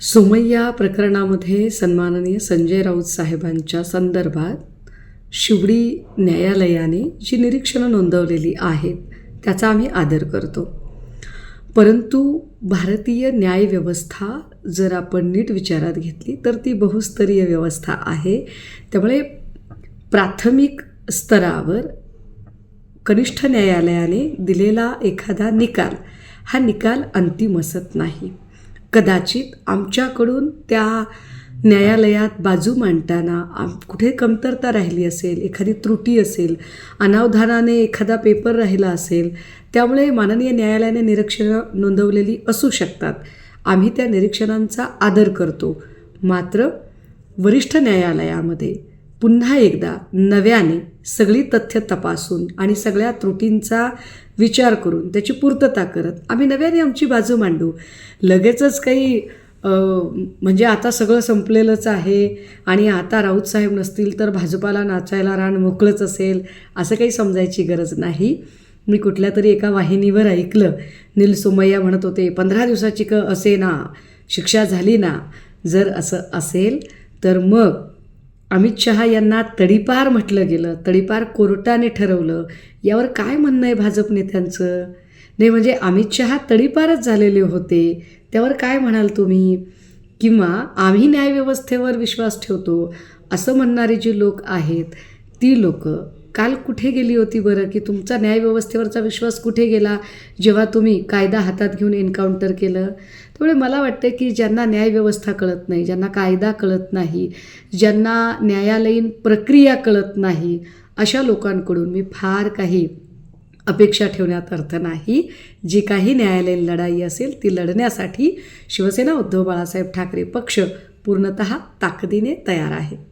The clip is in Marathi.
सोमय्या प्रकरणामध्ये सन्माननीय संजय राऊत साहेबांच्या संदर्भात शिवडी न्यायालयाने जी निरीक्षणं नोंदवलेली आहेत त्याचा आम्ही आदर करतो. परंतु भारतीय न्यायव्यवस्था जर आपण नीट विचारात घेतली तर ती बहुस्तरीय व्यवस्था आहे. त्यामुळे प्राथमिक स्तरावर कनिष्ठ न्यायालयाने दिलेला एखादा निकाल हा निकाल अंतिम असत नाही. कदाचित आमच्याकडून त्या न्यायालयात बाजू मांडताना आम कुठे कमतरता राहिली असेल एखादी त्रुटी असेल अनावधानाने एखादा पेपर राहिला असेल त्यामुळे माननीय न्यायालयाने निरीक्षणं नोंदवलेली असू शकतात. आम्ही त्या निरीक्षणांचा आदर करतो. मात्र वरिष्ठ न्यायालयामध्ये पुन्हा एकदा नव्याने सगळी तथ्य तपासून आणि सगळ्या त्रुटींचा विचार करून त्याची पूर्तता करत आम्ही नव्याने आमची बाजू मांडू. लगेचच काही म्हणजे आता सगळं संपलेलंच आहे आणि आता राऊत साहेब नसतील तर भाजपाला नाचायला रान मोकळंच असेल असं काही समजायची गरज नाही. मी कुठल्या तरी एका वाहिनीवर ऐकलं नील सोमय्या म्हणत होते पंधरा दिवसाची क असे ना शिक्षा झाली ना जर असं असेल तर मग अमित शहा यांना तडीपार म्हटलं गेलं तडीपार कोर्टाने ठरवलं. यावर काय म्हणणं आहे भाजप नेत्यांचं? नाही म्हणजे अमित शहा तडीपारच झालेले होते. त्यावर काय म्हणाल तुम्ही? किंवा आम्ही न्यायव्यवस्थेवर विश्वास ठेवतो? असं म्हणणारी जी लोक आहेत ती लोक काल कुठे गेली होती बरं? की तुमचा न्यायव्यवस्थेवरचा विश्वास कुठे गेला? जेव्हा तुम्ही कायदा हातात घेऊन एन्काउंटर केलं? त्यामुळे मला वाटतं की ज्यांना न्यायव्यवस्था कळत नाही ज्यांना कायदा कळत नाही ज्यांना न्यायालयीन प्रक्रिया कळत नाही अशा लोकांकडून मी फार काही अपेक्षा ठेवण्यात अर्थ नाही. जी काही न्यायालयीन लढाई असेल ती लढण्यासाठी शिवसेना उद्धव बाळासाहेब ठाकरे पक्ष पूर्णत ताकदीने तयार आहे.